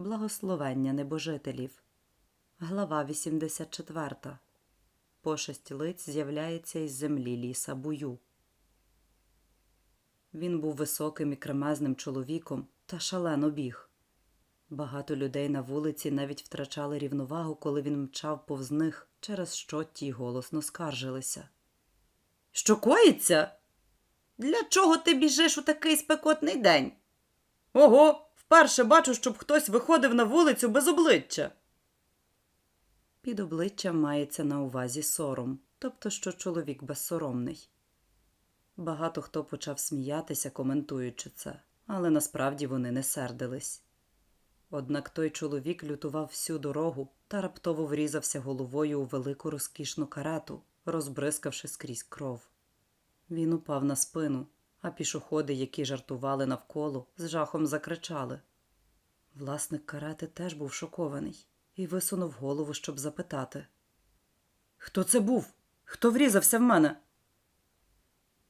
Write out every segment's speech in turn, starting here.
Благословення небожителів. Глава 84. Пошесть лиць з'являється із землі ліса бую. Він був високим і кремезним чоловіком та шалено біг. Багато людей на вулиці навіть втрачали рівновагу, коли він мчав повз них, через що ті голосно скаржилися. Що коїться? Для чого ти біжиш у такий спекотний день? Ого, вперше бачу, щоб хтось виходив на вулицю без обличчя. Під обличчям мається на увазі сором, тобто що чоловік безсоромний. Багато хто почав сміятися, коментуючи це, але насправді вони не сердились. Однак той чоловік лютував всю дорогу та раптово врізався головою у велику розкішну карету, розбризкавши скрізь кров. Він упав на спину, а пішоходи, які жартували навколо, з жахом закричали. Власник карети теж був шокований і висунув голову, щоб запитати: Хто це був? Хто врізався в мене?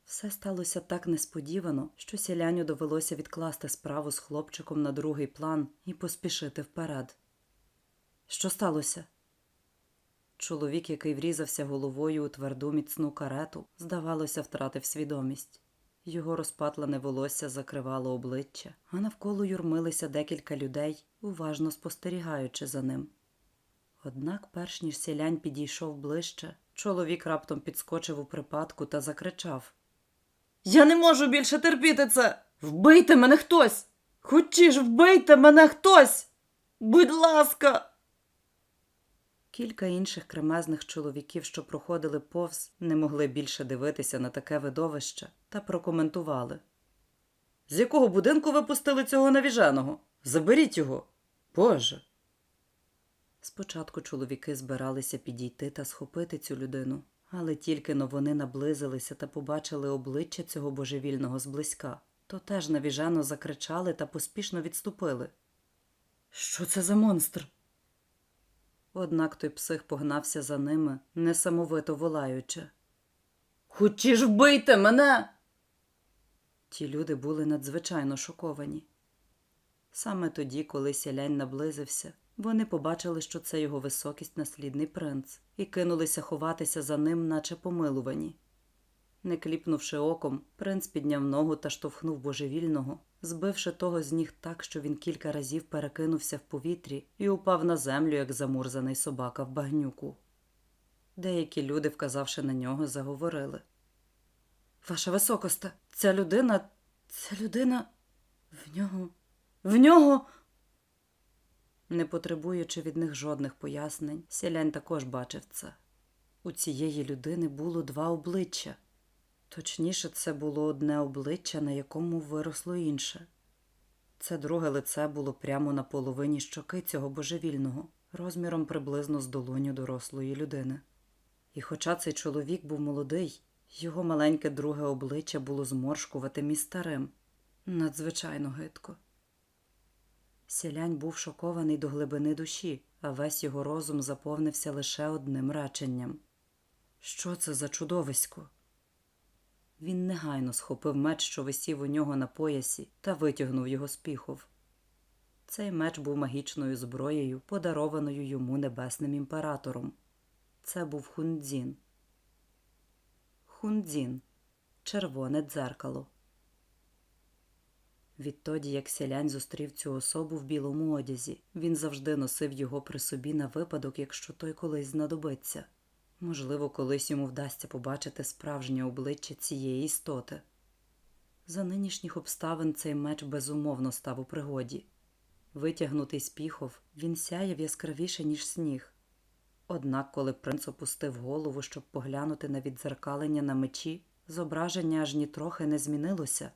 Все сталося так несподівано, що сіляню довелося відкласти справу з хлопчиком на другий план і поспішити вперед. Що сталося? Чоловік, який врізався головою у тверду міцну карету, здавалося, втратив свідомість. Його розпатлене волосся закривало обличчя, а навколо юрмилися декілька людей, уважно спостерігаючи за ним. Однак, перш ніж сілянь підійшов ближче, чоловік раптом підскочив у припадку та закричав Я не можу більше терпіти це! Вбийте мене хтось! Хочі ж вбийте мене хтось! Будь ласка! Кілька інших кремезних чоловіків, що проходили повз, не могли більше дивитися на таке видовище та прокоментували. З якого будинку ви пустили цього навіженого? Заберіть його. Боже. Спочатку чоловіки збиралися підійти та схопити цю людину, але тільки но вони наблизилися та побачили обличчя цього божевільного зблизька, то теж навіжено закричали та поспішно відступили. Що це за монстр? Однак той псих погнався за ними, несамовито волаючи. Хочі ж вбийте мене. Ті люди були надзвичайно шоковані. Саме тоді, коли сялянь наблизився, вони побачили, що це його високість наслідний принц, і кинулися ховатися за ним, наче помилувані. Не кліпнувши оком, принц підняв ногу та штовхнув божевільного, збивши того з ніг так, що він кілька разів перекинувся в повітрі і упав на землю, як замурзаний собака в багнюку. Деякі люди, вказавши на нього, заговорили. Ваша високосте, ця людина, ця людина в нього, в нього. Не потребуючи від них жодних пояснень, сілянь також бачив це. У цієї людини було два обличчя. Точніше, це було одне обличчя, на якому виросло інше. Це друге лице було прямо на половині щоки цього божевільного, розміром приблизно з долоню дорослої людини. І хоча цей чоловік був молодий, його маленьке друге обличчя було зморшкуватим і старим, надзвичайно гидко. Сілянь був шокований до глибини душі, а весь його розум заповнився лише одним реченням. Що це за чудовисько? Він негайно схопив меч, що висів у нього на поясі, та витягнув його з піхов. Цей меч був магічною зброєю, подарованою йому небесним імператором. Це був Хундзін. Хундзін червоне дзеркало. Відтоді, як сялянь зустрів цю особу в білому одязі, він завжди носив його при собі на випадок, якщо той колись знадобиться. Можливо, колись йому вдасться побачити справжнє обличчя цієї істоти. За нинішніх обставин цей меч безумовно став у пригоді. Витягнутий з піхов, він сяяв яскравіше, ніж сніг. Однак, коли принц опустив голову, щоб поглянути на віддзеркалення на мечі, зображення аж нітрохи не змінилося.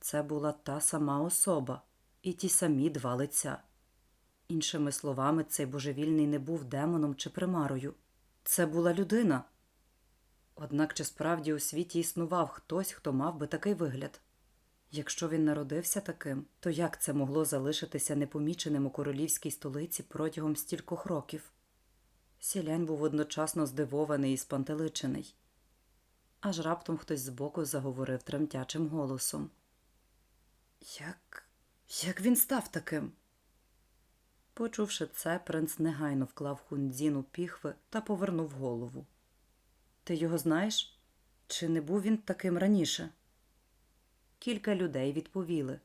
Це була та сама особа і ті самі два лиця. Іншими словами, цей божевільний не був демоном чи примарою. Це була людина. Однак чи справді у світі існував хтось, хто мав би такий вигляд? Якщо він народився таким, то як це могло залишитися непоміченим у королівській столиці протягом стількох років? Сілянь був одночасно здивований і спантеличений. Аж раптом хтось збоку заговорив тремтячим голосом. Як. як він став таким? Почувши це, принц негайно вклав хундзін у піхви та повернув голову. Ти його знаєш? Чи не був він таким раніше? Кілька людей відповіли.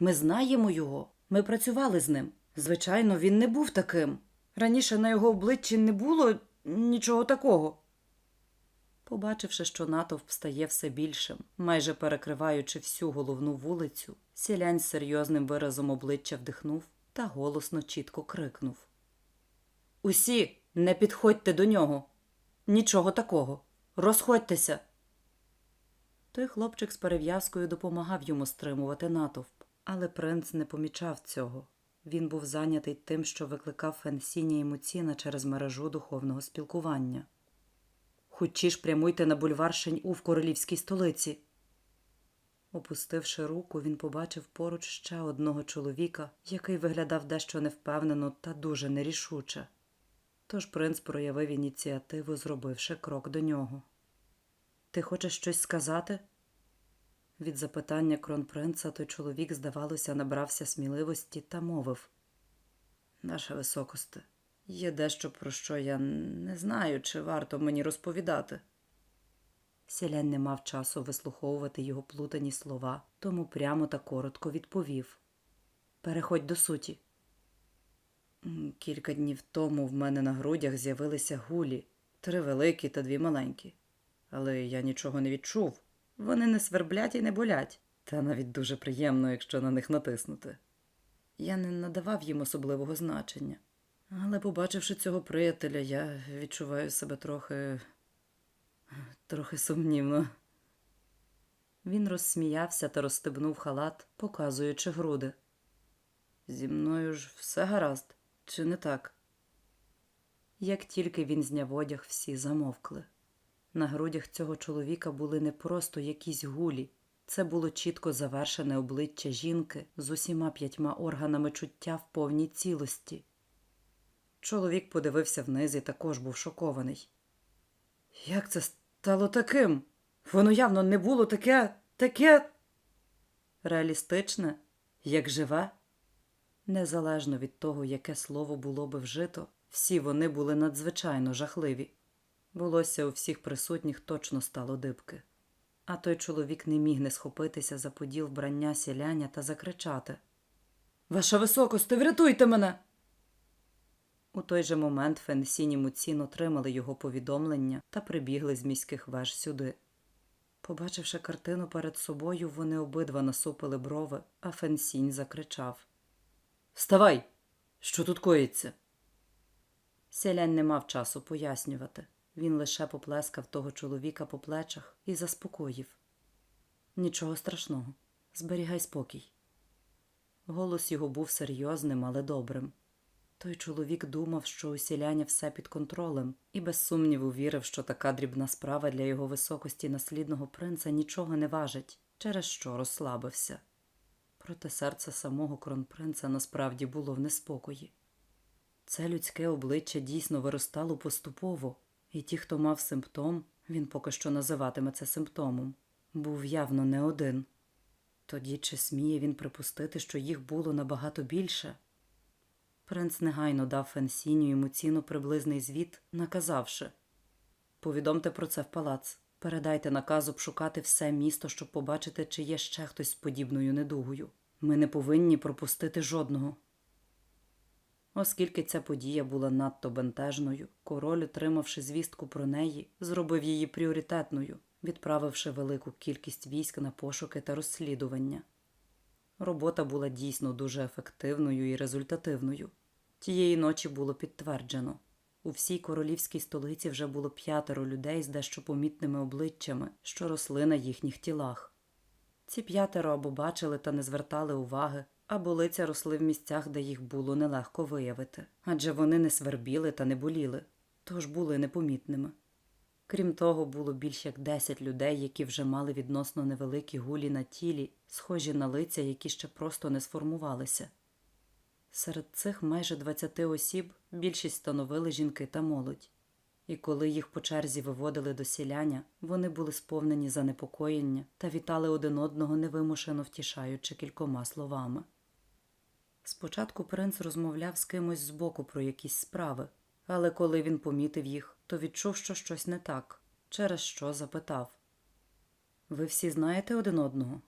Ми знаємо його. Ми працювали з ним. Звичайно, він не був таким. Раніше на його обличчі не було нічого такого. Побачивши, що натовп стає все більшим, майже перекриваючи всю головну вулицю, сілянь з серйозним виразом обличчя вдихнув та голосно чітко крикнув. Усі не підходьте до нього. Нічого такого. Розходьтеся. Той хлопчик з перев'язкою допомагав йому стримувати натовп, але принц не помічав цього. Він був зайнятий тим, що викликав Фенсіні і Муціна через мережу духовного спілкування. Хучіш прямуйте на бульвар Шень-У в королівській столиці. Опустивши руку, він побачив поруч ще одного чоловіка, який виглядав дещо невпевнено та дуже нерішуче. Тож принц проявив ініціативу, зробивши крок до нього. Ти хочеш щось сказати? Від запитання кронпринца той чоловік, здавалося, набрався сміливості та мовив Наша високосте, є дещо, про що я не знаю, чи варто мені розповідати. Сілянь не мав часу вислуховувати його плутані слова, тому прямо та коротко відповів Переходь до суті. Кілька днів тому в мене на грудях з'явилися гулі, три великі та дві маленькі. Але я нічого не відчув. Вони не сверблять і не болять, та навіть дуже приємно, якщо на них натиснути. Я не надавав їм особливого значення, але, побачивши цього приятеля, я відчуваю себе трохи. Трохи сумнівно. Він розсміявся та розстебнув халат, показуючи груди. Зі мною ж все гаразд, чи не так? Як тільки він зняв одяг, всі замовкли. На грудях цього чоловіка були не просто якісь гулі, це було чітко завершене обличчя жінки з усіма п'ятьма органами чуття в повній цілості. Чоловік подивився вниз і також був шокований. Як це стало таким? Воно явно не було таке, таке реалістичне, як живе. Незалежно від того, яке слово було би вжито, всі вони були надзвичайно жахливі. Волосся у всіх присутніх точно стало дибки. А той чоловік не міг не схопитися за поділ вбрання сіляня та закричати Ваша високосте, врятуйте мене. У той же момент Фенсін і Муцін отримали його повідомлення та прибігли з міських веж сюди. Побачивши картину перед собою, вони обидва насупили брови, а Фенсінь закричав Вставай! Що тут коїться? Селянь не мав часу пояснювати. Він лише поплескав того чоловіка по плечах і заспокоїв. Нічого страшного, зберігай спокій. Голос його був серйозним, але добрим. Той чоловік думав, що у селяня все під контролем, і без сумніву вірив, що така дрібна справа для його високості наслідного принца нічого не важить, через що розслабився. Проте серце самого кронпринца насправді було в неспокої. Це людське обличчя дійсно виростало поступово, і ті, хто мав симптом, він поки що називатиме це симптомом, був явно не один. Тоді чи сміє він припустити, що їх було набагато більше? Принц негайно дав Фенсіню йому ціну приблизний звіт, наказавши Повідомте про це в палац. Передайте наказ обшукати все місто, щоб побачити, чи є ще хтось з подібною недугою. Ми не повинні пропустити жодного. Оскільки ця подія була надто бентежною, король, отримавши звістку про неї, зробив її пріоритетною, відправивши велику кількість військ на пошуки та розслідування. Робота була дійсно дуже ефективною і результативною. Тієї ночі було підтверджено. У всій королівській столиці вже було п'ятеро людей з дещо помітними обличчями, що росли на їхніх тілах. Ці п'ятеро або бачили та не звертали уваги, або лиця росли в місцях, де їх було нелегко виявити, адже вони не свербіли та не боліли, тож були непомітними. Крім того, було більш як 10 людей, які вже мали відносно невеликі гулі на тілі, схожі на лиця, які ще просто не сформувалися. Серед цих майже 20 осіб більшість становили жінки та молодь. І коли їх по черзі виводили до сіляня, вони були сповнені занепокоєння та вітали один одного невимушено втішаючи кількома словами. Спочатку принц розмовляв з кимось збоку про якісь справи, але коли він помітив їх, то відчув, що щось не так, через що запитав Ви всі знаєте один одного?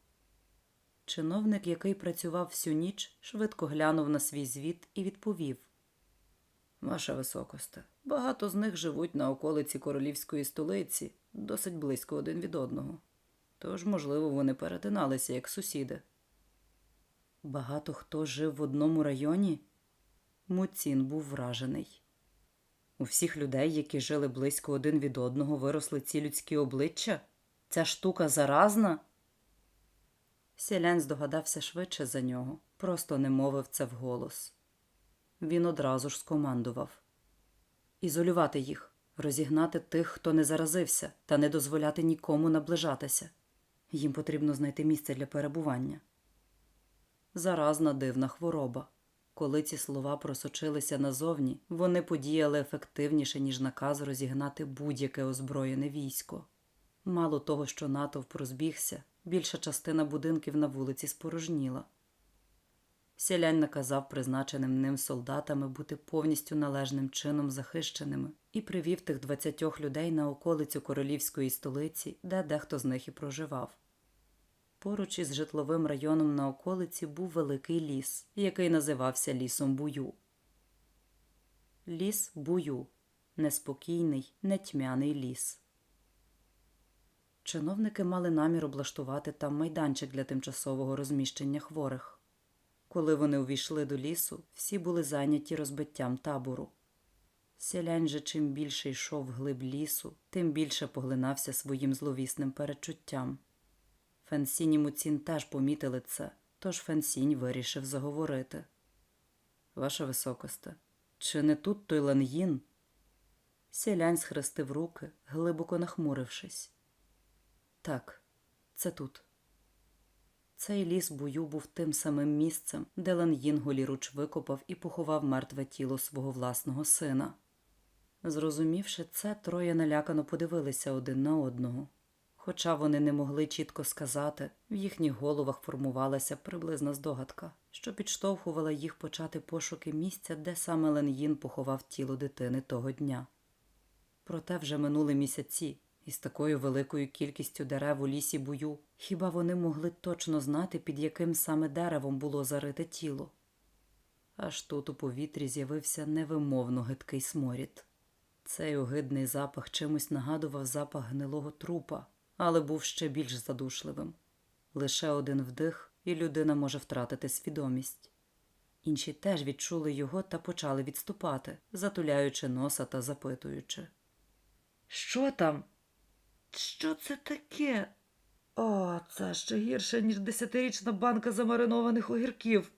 Чиновник, який працював всю ніч, швидко глянув на свій звіт і відповів Ваша високосте, багато з них живуть на околиці королівської столиці, досить близько один від одного. Тож, можливо, вони перетиналися як сусіди. Багато хто жив в одному районі? Муцін був вражений. У всіх людей, які жили близько один від одного, виросли ці людські обличчя? Ця штука заразна? Сілянь здогадався швидше за нього, просто не мовив це вголос. Він одразу ж скомандував ізолювати їх, розігнати тих, хто не заразився, та не дозволяти нікому наближатися. Їм потрібно знайти місце для перебування. Заразна дивна хвороба. Коли ці слова просочилися назовні, вони подіяли ефективніше, ніж наказ розігнати будь-яке озброєне військо. Мало того, що натовп розбігся, більша частина будинків на вулиці спорожніла. Сілянь наказав призначеним ним солдатами бути повністю належним чином захищеними і привів тих двадцятьох людей на околицю королівської столиці, де дехто з них і проживав. Поруч із житловим районом на околиці був великий ліс, який називався лісом Бую. Ліс Бую неспокійний, нетьмяний ліс. Чиновники мали намір облаштувати там майданчик для тимчасового розміщення хворих. Коли вони увійшли до лісу, всі були зайняті розбиттям табору. Селянь же чим більше йшов вглиб лісу, тим більше поглинався своїм зловісним перечуттям. Фенсінь і Муцін теж помітили це, тож Фенсінь вирішив заговорити. Ваша високосте, чи не тут той Лангін? Сілянь схрестив руки, глибоко нахмурившись. Так, це тут. Цей ліс бою був тим самим місцем, де Лангін голіруч викопав і поховав мертве тіло свого власного сина. Зрозумівши це, троє налякано подивилися один на одного. Хоча вони не могли чітко сказати, в їхніх головах формувалася приблизна здогадка, що підштовхувала їх почати пошуки місця, де саме Лен'їн поховав тіло дитини того дня. Проте вже минули місяці, і з такою великою кількістю дерев у лісі бою, хіба вони могли точно знати, під яким саме деревом було зарите тіло? Аж тут у повітрі з'явився невимовно гидкий сморід. Цей огидний запах чимось нагадував запах гнилого трупа, але був ще більш задушливим. Лише один вдих, і людина може втратити свідомість. Інші теж відчули його та почали відступати, затуляючи носа та запитуючи. Що там? Що це таке? О, це ще гірше, ніж десятирічна банка замаринованих огірків.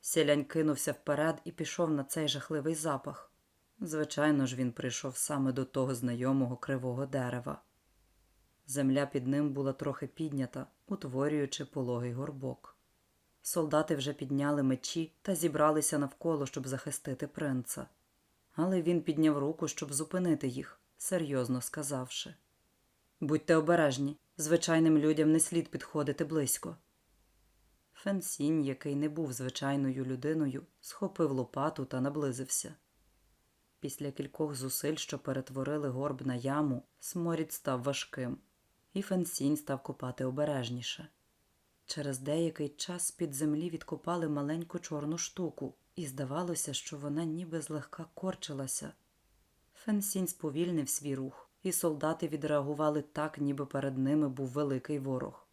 Сілянь кинувся вперед і пішов на цей жахливий запах. Звичайно ж, він прийшов саме до того знайомого кривого дерева. Земля під ним була трохи піднята, утворюючи пологий горбок. Солдати вже підняли мечі та зібралися навколо, щоб захистити принца. Але він підняв руку, щоб зупинити їх, серйозно сказавши Будьте обережні, звичайним людям не слід підходити близько. Фенсінь, який не був звичайною людиною, схопив лопату та наблизився. Після кількох зусиль, що перетворили горб на яму, сморід став важким, і Фенсінь став копати обережніше. Через деякий час з-під землі відкопали маленьку чорну штуку, і здавалося, що вона ніби злегка корчилася. Фенсінь сповільнив свій рух, і солдати відреагували так, ніби перед ними був великий ворог.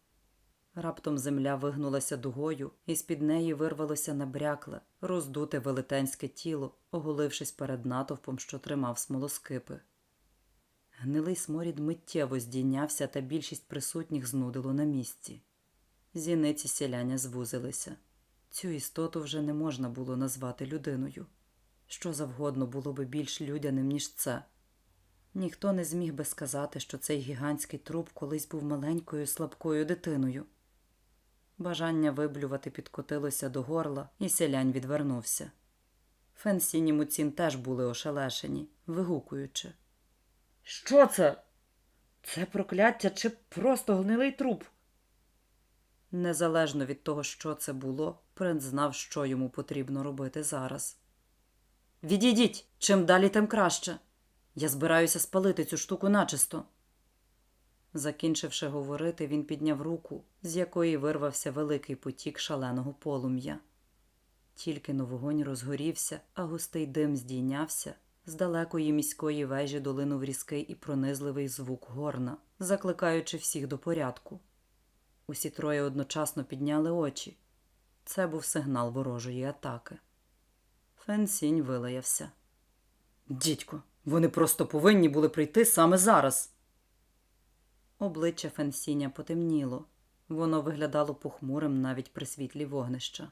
Раптом земля вигнулася дугою, і з-під неї вирвалося набрякле, роздуте велетенське тіло, оголившись перед натовпом, що тримав смолоскипи. Гнилий сморід миттєво здійнявся, та більшість присутніх знудило на місці. Зіниці сіляння звузилися. Цю істоту вже не можна було назвати людиною. Що завгодно було би більш людяним, ніж це. Ніхто не зміг би сказати, що цей гігантський труп колись був маленькою слабкою дитиною. Бажання виблювати підкотилося до горла, і селянь відвернувся. Фенсіні Муцін теж були ошелешені, вигукуючи. Що це? Це прокляття чи просто гнилий труп? Незалежно від того, що це було, Принц знав, що йому потрібно робити зараз. Відійдіть! Чим далі, тим краще. Я збираюся спалити цю штуку начисто. Закінчивши говорити, він підняв руку, з якої вирвався великий потік шаленого полум'я. Тільки но вогонь розгорівся, а густий дим здійнявся, з далекої міської вежі долинув різкий і пронизливий звук горна, закликаючи всіх до порядку. Усі троє одночасно підняли очі. Це був сигнал ворожої атаки. Фенсінь вилаявся. Дідько, вони просто повинні були прийти саме зараз. Обличчя Фенсіня потемніло. Воно виглядало похмурим навіть при світлі вогнища.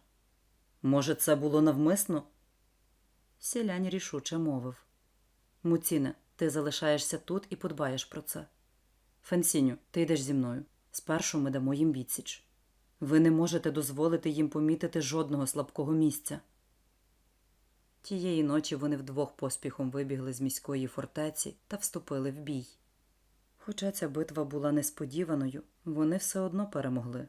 Може, це було навмисно? Сілянь рішуче мовив. Муціне, ти залишаєшся тут і подбаєш про це. Фенсіню, ти йдеш зі мною. Спершу ми дамо їм відсіч. Ви не можете дозволити їм помітити жодного слабкого місця. Тієї ночі вони вдвох поспіхом вибігли з міської фортеці та вступили в бій. Хоча ця битва була несподіваною, вони все одно перемогли.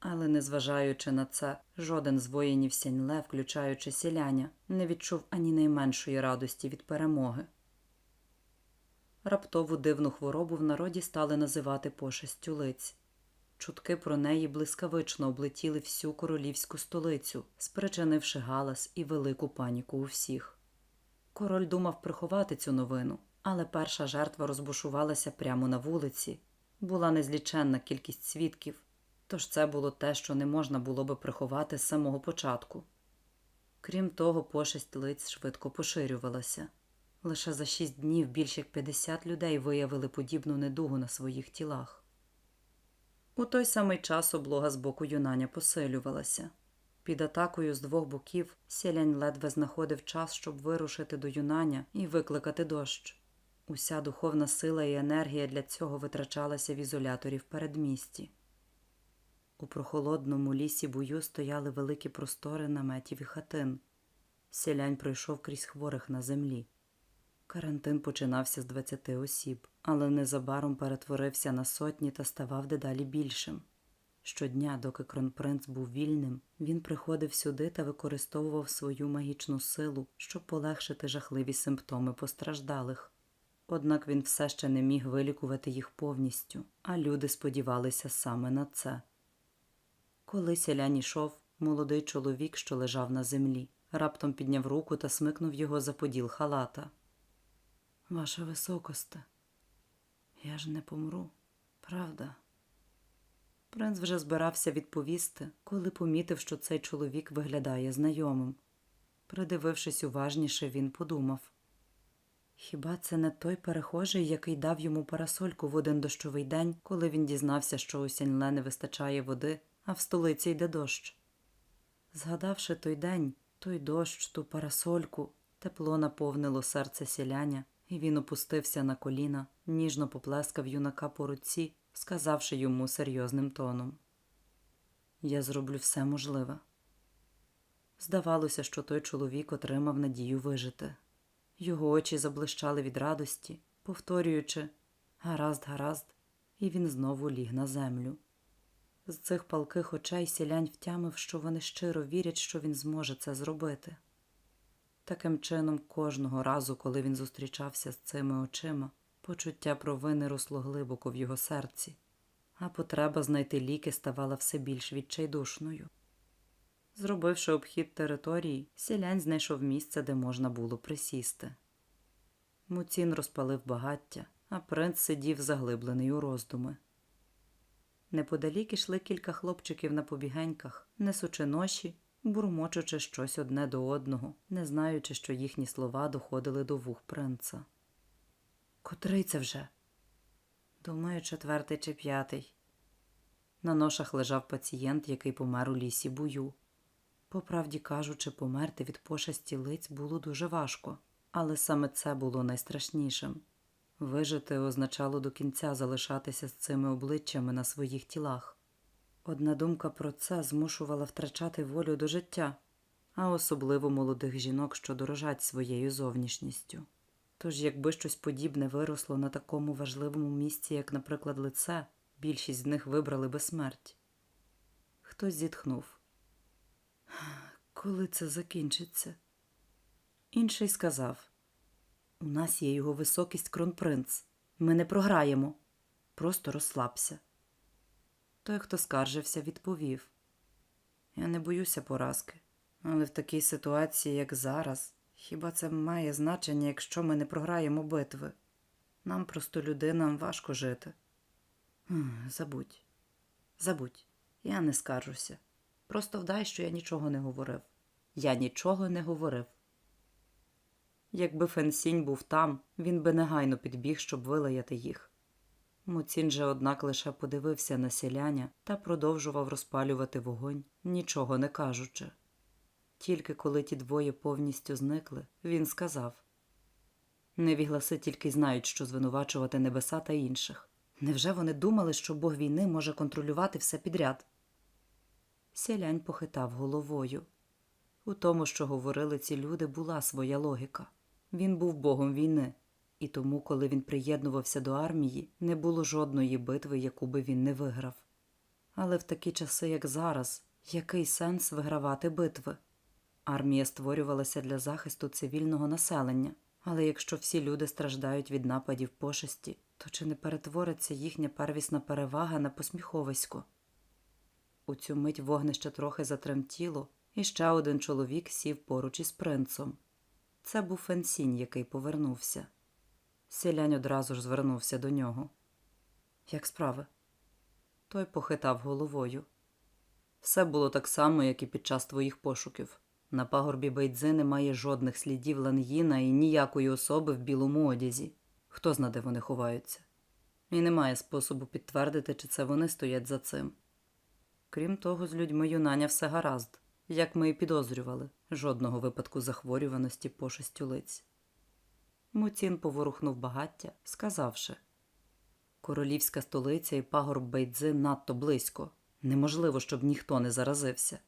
Але, незважаючи на це, жоден з воїнів Сяньле, включаючи сіляня, не відчув ані найменшої радості від перемоги. Раптову дивну хворобу в народі стали називати пошестю лиць. Чутки про неї блискавично облетіли всю королівську столицю, спричинивши галас і велику паніку у всіх. Король думав приховати цю новину, але перша жертва розбушувалася прямо на вулиці. Була незліченна кількість свідків, тож це було те, що не можна було би приховати з самого початку. Крім того, пошесть лиць швидко поширювалася. Лише за шість днів більш як 50 людей виявили подібну недугу на своїх тілах. У той самий час облога з боку юнаня посилювалася. Під атакою з двох боків сілянь ледве знаходив час, щоб вирушити до юнаня і викликати дощ. Уся духовна сила і енергія для цього витрачалася в ізоляторі в передмісті. У прохолодному лісі бою стояли великі простори наметів і хатин. Сілянь пройшов крізь хворих на землі. Карантин починався з 20 осіб, але незабаром перетворився на сотні та ставав дедалі більшим. Щодня, доки кронпринц був вільним, він приходив сюди та використовував свою магічну силу, щоб полегшити жахливі симптоми постраждалих. Однак він все ще не міг вилікувати їх повністю, а люди сподівалися саме на це. Коли селянь ішов, молодий чоловік, що лежав на землі, раптом підняв руку та смикнув його за поділ халата. Ваша високосте, я ж не помру, правда? Принц вже збирався відповісти, коли помітив, що цей чоловік виглядає знайомим. Придивившись уважніше, він подумав хіба це не той перехожий, який дав йому парасольку в один дощовий день, коли він дізнався, що у Сяньле не вистачає води, а в столиці йде дощ? Згадавши той день, той дощ, ту парасольку, тепло наповнило серце сіляня, і він опустився на коліна, ніжно поплескав юнака по руці, сказавши йому серйозним тоном Я зроблю все можливе. Здавалося, що той чоловік отримав надію вижити. Його очі заблищали від радості, повторюючи гаразд, гаразд, і він знову ліг на землю. З цих палких очей сілянь втямив, що вони щиро вірять, що він зможе це зробити. Таким чином, кожного разу, коли він зустрічався з цими очима, почуття провини росло глибоко в його серці, а потреба знайти ліки ставала все більш відчайдушною. Зробивши обхід території, сілянь знайшов місце, де можна було присісти. Муцін розпалив багаття, а принц сидів заглиблений у роздуми. Неподалік ішли кілька хлопчиків на побігеньках, несучи ноші, бурмочучи щось одне до одного, не знаючи, що їхні слова доходили до вух принца. Котрий це вже? Думаю, четвертий чи п'ятий. На ношах лежав пацієнт, який помер у лісі бую. По правді кажучи, померти від пошесті лиць було дуже важко, але саме це було найстрашнішим. Вижити означало до кінця залишатися з цими обличчями на своїх тілах. Одна думка про це змушувала втрачати волю до життя, а особливо молодих жінок, що дорожать своєю зовнішністю. Тож, якби щось подібне виросло на такому важливому місці, як, наприклад, лице, більшість з них вибрали би смерть. Хтось зітхнув. Коли це закінчиться? Інший сказав У нас є його високість кронпринц. Ми не програємо. Просто розслабся. Той, хто скаржився, відповів Я не боюся поразки, але в такій ситуації, як зараз, хіба це має значення, якщо ми не програємо битви? Нам, просто людинам, важко жити. Забудь, забудь, я не скаржуся. Просто вдай, що я нічого не говорив. Я нічого не говорив. Якби Фенсінь був там, він би негайно підбіг, щоб вилаяти їх. Муцін же, однак, лише подивився на селяня та продовжував розпалювати вогонь, нічого не кажучи. Тільки коли ті двоє повністю зникли, він сказав Невігласи тільки знають, що звинувачувати небеса та інших. Невже вони думали, що Бог війни може контролювати все підряд? Селянь похитав головою. У тому, що говорили ці люди, була своя логіка. Він був богом війни, і тому, коли він приєднувався до армії, не було жодної битви, яку би він не виграв. Але в такі часи, як зараз, який сенс вигравати битви? Армія створювалася для захисту цивільного населення, але якщо всі люди страждають від нападів пошесті, то чи не перетвориться їхня первісна перевага на посміховисько? У цю мить вогнище трохи затремтіло, і ще один чоловік сів поруч із принцом. Це був Фенсінь, який повернувся. Селянь одразу ж звернувся до нього. Як справи? Той похитав головою. Все було так само, як і під час твоїх пошуків. На пагорбі Бейдзи немає жодних слідів Лангіна і ніякої особи в білому одязі. Хто зна, де вони ховаються. І немає способу підтвердити, чи це вони стоять за цим. Крім того, з людьми юнаня все гаразд, як ми і підозрювали, жодного випадку захворюваності пошестю лиць. Муцін поворухнув багаття, сказавши Королівська столиця і пагорб Бейдзи надто близько. Неможливо, щоб ніхто не заразився.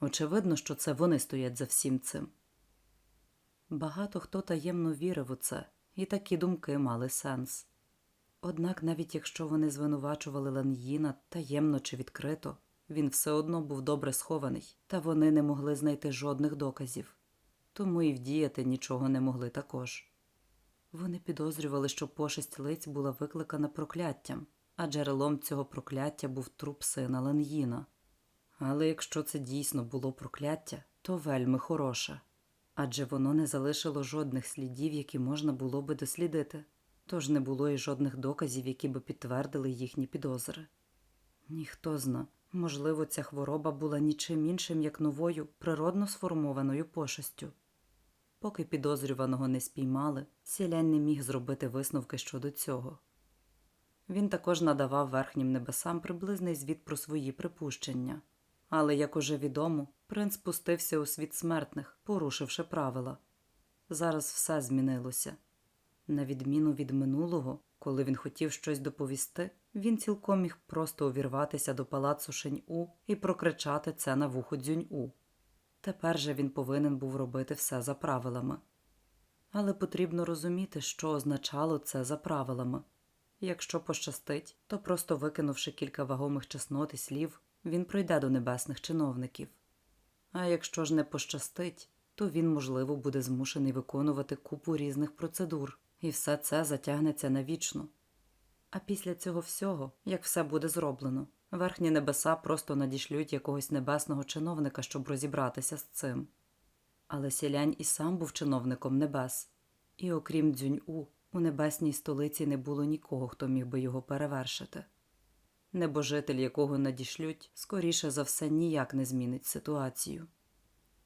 Очевидно, що це вони стоять за всім цим. Багато хто таємно вірив у це, і такі думки мали сенс. Однак, навіть якщо вони звинувачували Лан'їна таємно чи відкрито, він все одно був добре схований, та вони не могли знайти жодних доказів, тому і вдіяти нічого не могли також. Вони підозрювали, що пошесть лиць була викликана прокляттям, а джерелом цього прокляття був труп сина Лан'їна. Але якщо це дійсно було прокляття, то вельми хороше, адже воно не залишило жодних слідів, які можна було би дослідити, тож не було і жодних доказів, які би підтвердили їхні підозри. Ніхто зна, можливо, ця хвороба була нічим іншим, як новою, природно сформованою пошестю. Поки підозрюваного не спіймали, сілянь не міг зробити висновки щодо цього. Він також надавав верхнім небесам приблизний звіт про свої припущення. Але, як уже відомо, принц спустився у світ смертних, порушивши правила. Зараз все змінилося. На відміну від минулого, коли він хотів щось доповісти, він цілком міг просто увірватися до палацу Шень-У і прокричати це на вухо Дзюнь-У. Тепер же він повинен був робити все за правилами. Але потрібно розуміти, що означало це за правилами. Якщо пощастить, то просто викинувши кілька вагомих чеснот і слів, він пройде до небесних чиновників. А якщо ж не пощастить, то він, можливо, буде змушений виконувати купу різних процедур, і все це затягнеться навічно. А після цього всього, як все буде зроблено, верхні небеса просто надішлють якогось небесного чиновника, щоб розібратися з цим. Але сілянь і сам був чиновником небес, і окрім дзюнь-у, у небесній столиці не було нікого, хто міг би його перевершити. Небожитель, якого надішлють, скоріше за все ніяк не змінить ситуацію.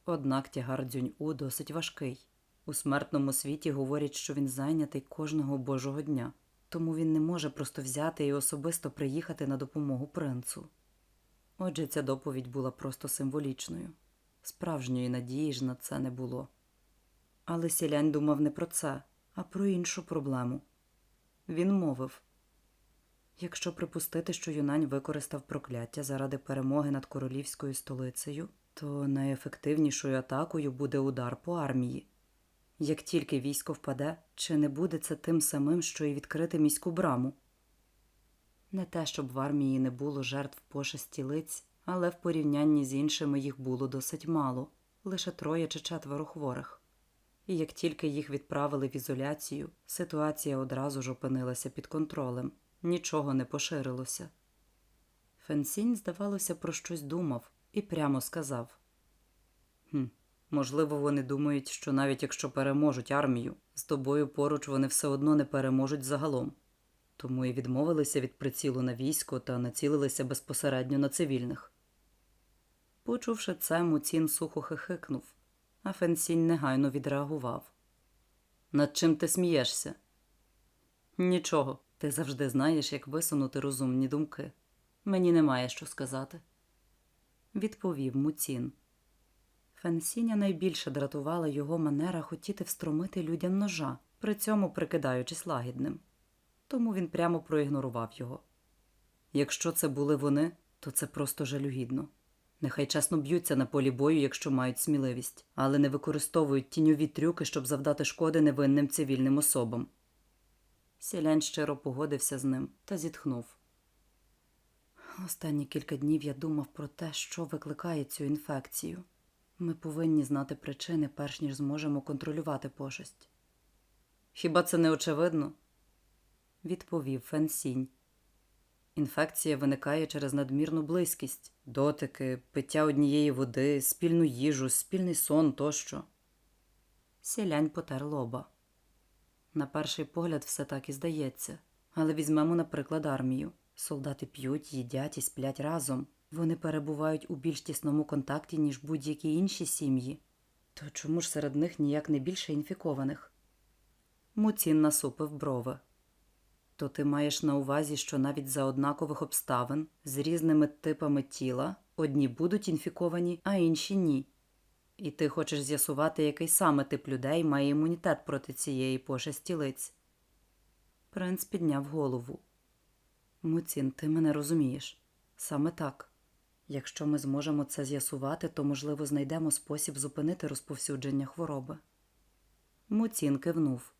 Однак тягар дзюнь-у досить важкий. У смертному світі говорять, що він зайнятий кожного божого дня, тому він не може просто взяти і особисто приїхати на допомогу принцу. Отже, ця доповідь була просто символічною. Справжньої надії ж на це не було. Але сілянь думав не про це, а про іншу проблему. Він мовив якщо припустити, що Юнань використав прокляття заради перемоги над королівською столицею, то найефективнішою атакою буде удар по армії. Як тільки військо впаде, чи не буде це тим самим, що і відкрити міську браму? Не те, щоб в армії не було жертв пошесті лиць, але в порівнянні з іншими їх було досить мало лише троє чи четверо хворих. І як тільки їх відправили в ізоляцію, ситуація одразу ж опинилася під контролем, нічого не поширилося. Фенсінь, здавалося, про щось думав і прямо сказав: «Хм, можливо, вони думають, що навіть якщо переможуть армію, з тобою поруч вони все одно не переможуть загалом. Тому і відмовилися від прицілу на військо та націлилися безпосередньо на цивільних. Почувши це, Муцін сухо хихикнув, а Фенсінь негайно відреагував. Над чим ти смієшся? Нічого, ти завжди знаєш, як висунути розумні думки. Мені немає що сказати. Відповів Муцін. Фенсіня найбільше дратувала його манера хотіти встромити людям ножа, при цьому прикидаючись лагідним. Тому він прямо проігнорував його. Якщо це були вони, то це просто жалюгідно. Нехай чесно б'ються на полі бою, якщо мають сміливість, але не використовують тіньові трюки, щоб завдати шкоди невинним цивільним особам. Сілянь щиро погодився з ним та зітхнув. Останні кілька днів я думав про те, що викликає цю інфекцію. Ми повинні знати причини, перш ніж зможемо контролювати пошесть. Хіба це не очевидно? відповів Фенсінь. Інфекція виникає через надмірну близькість, дотики, пиття однієї води, спільну їжу, спільний сон тощо. Сілянь потер лоба. На перший погляд, все так і здається. Але візьмемо, наприклад, армію. Солдати п'ють, їдять і сплять разом. Вони перебувають у більш тісному контакті, ніж будь-які інші сім'ї. То чому ж серед них ніяк не більше інфікованих? Муцін насупив брови. То ти маєш на увазі, що навіть за однакових обставин з різними типами тіла одні будуть інфіковані, а інші ні. І ти хочеш з'ясувати, який саме тип людей має імунітет проти цієї пошесті лиць. Принц підняв голову. Муцін, ти мене розумієш. Саме так. Якщо ми зможемо це з'ясувати, то, можливо, знайдемо спосіб зупинити розповсюдження хвороби. Муцін кивнув.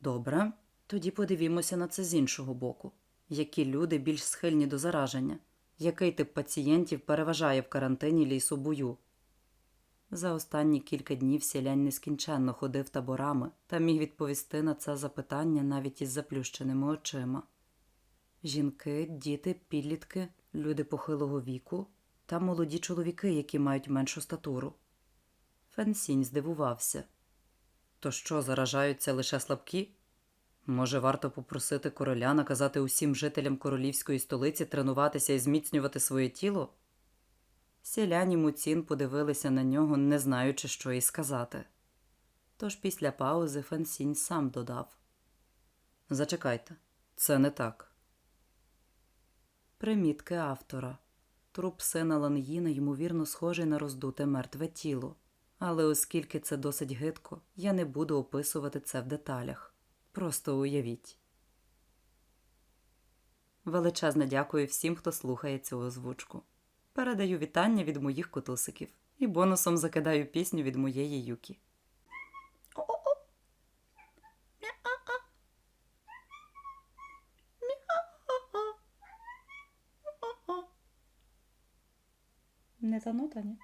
Добре, тоді подивімося на це з іншого боку. Які люди більш схильні до зараження? Який тип пацієнтів переважає в карантині лісобою? За останні кілька днів сілянь нескінченно ходив таборами та міг відповісти на це запитання навіть із заплющеними очима. Жінки, діти, підлітки, люди похилого віку та молоді чоловіки, які мають меншу статуру. Фенсінь здивувався. То що, заражаються лише слабкі? Може, варто попросити короля наказати усім жителям королівської столиці тренуватися і зміцнювати своє тіло? Сіляні Муцін подивилися на нього, не знаючи, що й сказати. Тож після паузи Фансінь сам додав Зачекайте, це не так. Примітки автора. Труп сина Лан'їна ймовірно схожий на роздуте мертве тіло. Але оскільки це досить гидко, я не буду описувати це в деталях. Просто уявіть. Величезне дякую всім, хто слухає цю озвучку. Передаю вітання від моїх котусиків і бонусом закидаю пісню від моєї юкі. Не та нота, ні?